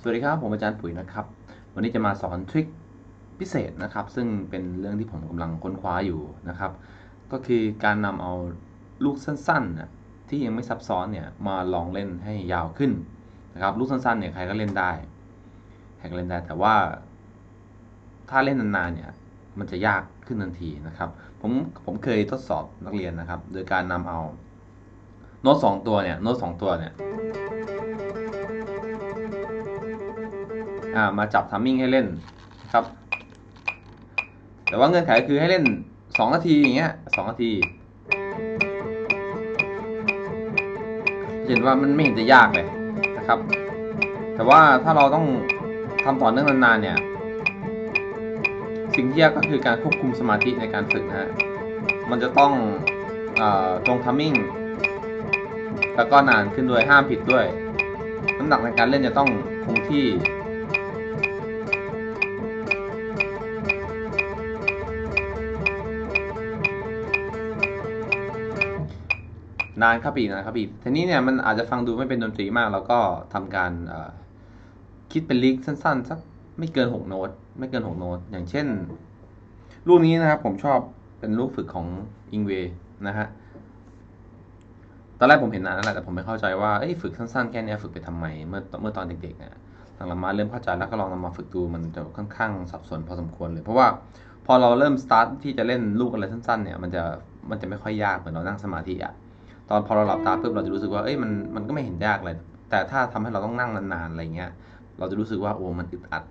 สวัสดีครับ ผมอาจารย์ปุ๋ยนะครับ วันนี้จะมาสอนทริคพิเศษนะครับ ซึ่งเป็นเรื่องที่ผมกำลังค้นคว้าอยู่นะครับ ก็คือการนำเอาลูกสั้นๆนที่ยังไม่ซับซ้อนเนี่ยมาลองเล่นให้ยาวขึ้นนะครับ ลูกสั้นๆเนี่ยใครก็เล่นได้ใครก็เล่นได้แต่ว่าถ้าเล่นนานๆเนี่ย มันจะยากขึ้นทันทีนะครับ ผมผมเคยทดสอบนักเรียนนะครับ โดยการนำเอาโน้ตสองตัวเนี่ยโน้ตสองตัวเนี่ยอ่ามาจับทัมมิ่งให้เล่นนะครับ แต่ว่าเงื่อนไขคือให้เล่น 2 นาทีอย่างเงี้ยสนาทีเห็นว่ามันไม่เห็นจะยากเลยนะครับ แต่ว่าถ้าเราต้องทำต่อเนื่องนานๆเนี่ย สิ่งที่ยากก็คือการควบคุมสมาธิในการฝึกนะฮะ มันจะต้องอตรงทัมมิ่ง แล้วก็นานขึ้นด้วยห้ามผิดด้วย น้ำหนักในการเล่นจะต้องคงที่ นานครับอีกนะครับอีทีนี้เนี่ยมันอาจจะฟังดูไม่เป็นดนตรีมากแล้วก็ทำการคิดเป็นลิกสั้นๆสัก ไม่เกิน6โน้ต ไม่เกิน6โน้ต อย่างเช่น ลูกนี้นะครับ ผมชอบเป็นลูกฝึกของอิงเวนะฮะตอนแรกผมเห็นนานแล้วแหละแต่ผมไม่เข้าใจว่าฝึกสั้นๆแค่นี้ฝึกไปทำไมเมื่อเมื่อตอนเด็กๆเนี่ยหลังๆมาเริ่มเข้าใจแล้วก็ลองนำมาฝึกดูมันจะค่อนข้างสับสนพอสมควรเลย เพราะว่าพอเราเริ่มสตาร์ทที่จะเล่นลูกอะไรสั้นๆเนี่ยมันจะมันจะไม่ค่อยยากเหมือนเรานั่งสมาธิอะตอนพอเราหลับตาปุ๊บเราจะรู้สึกว่าเอ้ยมันมันก็ไม่เห็นยากเลยแต่ถ้าทำให้เราต้องนั่งนานๆอะไรเงี้ยเราจะรู้สึกว่าโอ้มันอึดอัด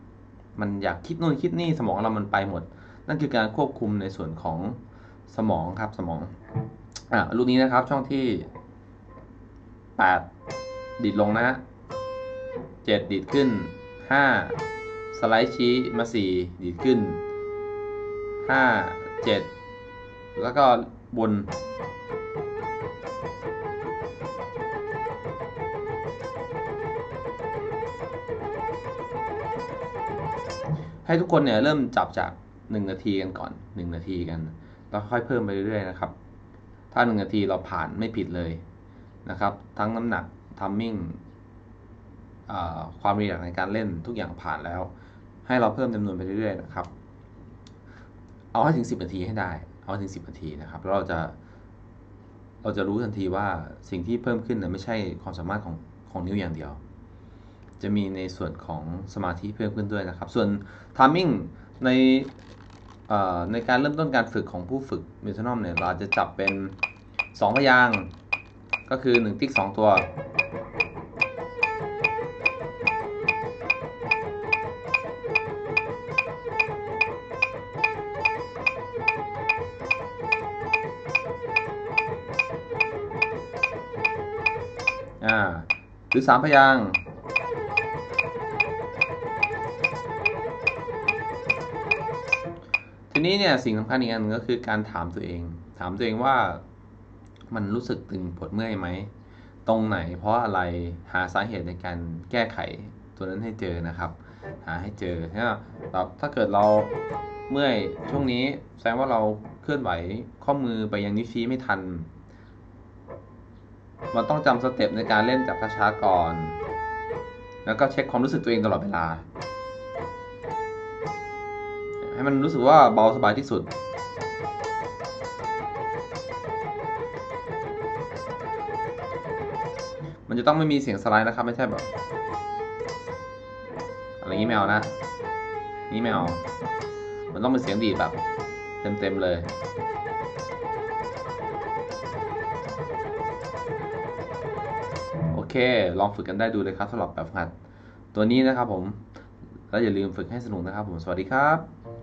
มันอยากคิดนู่นคิดนี่สมองเรามันไปหมด นั่นคือการควบคุมในส่วนของสมองครับสมองอะรูปนี้นะครับช่องที่แปดดีดลงนะฮะเจ็ดดีดขึ้นห้าสไลด์ชี้มาสี่ดีดขึ้นห้าเจ็ดแล้วก็บน ให้ทุกคนเนี่ยเริ่มจับจาก 1 นาทีกันก่อน 1 นาทีกัน แล้วค่อยเพิ่มไปเรื่อยๆนะครับ ถ้า 1 นาทีเราผ่านไม่ผิดเลยนะครับ ทั้งน้ำหนักทัมมิ่งความละเอียดในการเล่นทุกอย่างผ่านแล้ว ให้เราเพิ่มจำนวนไปเรื่อยๆนะครับ เอาให้ถึง 10 นาทีให้ได้ เอาถึง 10 นาทีนะครับ แล้วเราจะ เราจะรู้ทันทีว่าสิ่งที่เพิ่มขึ้นเนี่ยไม่ใช่ความสามารถของของนิ้วอย่างเดียว จะมีในส่วนของสมาธิเพิ่มขึ้นด้วยนะครับ ส่วนทามมิ่งในในการเริ่มต้นการฝึกของผู้ฝึกมิทนอมเนี่ยเราจะจับเป็น 2 พยางก็คือ 1 ติ๊ก 2 ตัวอ่าหรือ 3 พยาง นี้เนี่ยสิ่งสำคัญอีกอันนึงก็คือการถามตัวเอง ถามตัวเองว่ามันรู้สึกตึงปวดเมื่อยไหม ตรงไหน เพราะอะไรหาสาเหตุในการแก้ไขตัวนั้นให้เจอนะครับ หาให้เจอถ้าถ้าเกิดเราเมื่อยช่วงนี้แสดงว่าเราเคลื่อนไหวข้อมือไปยังนิ้วชี้ไม่ทัน มันต้องจำสเต็ปในการเล่นจากช้าๆก่อน แล้วก็เช็คความรู้สึกตัวเองตลอดเวลา ให้มันรู้สึกว่าเบาสบายที่สุด มันจะต้องไม่มีเสียงสไลด์นะครับ ไม่ใช่แบบ อะไรงี้ไม่เอานะ นี่ไม่เอามันต้องเป็นเสียงดีแบบเต็มๆเลยโอเคลองฝึกกันได้ดูเลยครับสำหรับแบบหัด ตัวนี้นะครับผม แล้วอย่าลืมฝึกให้สนุกนะครับผม สวัสดีครับ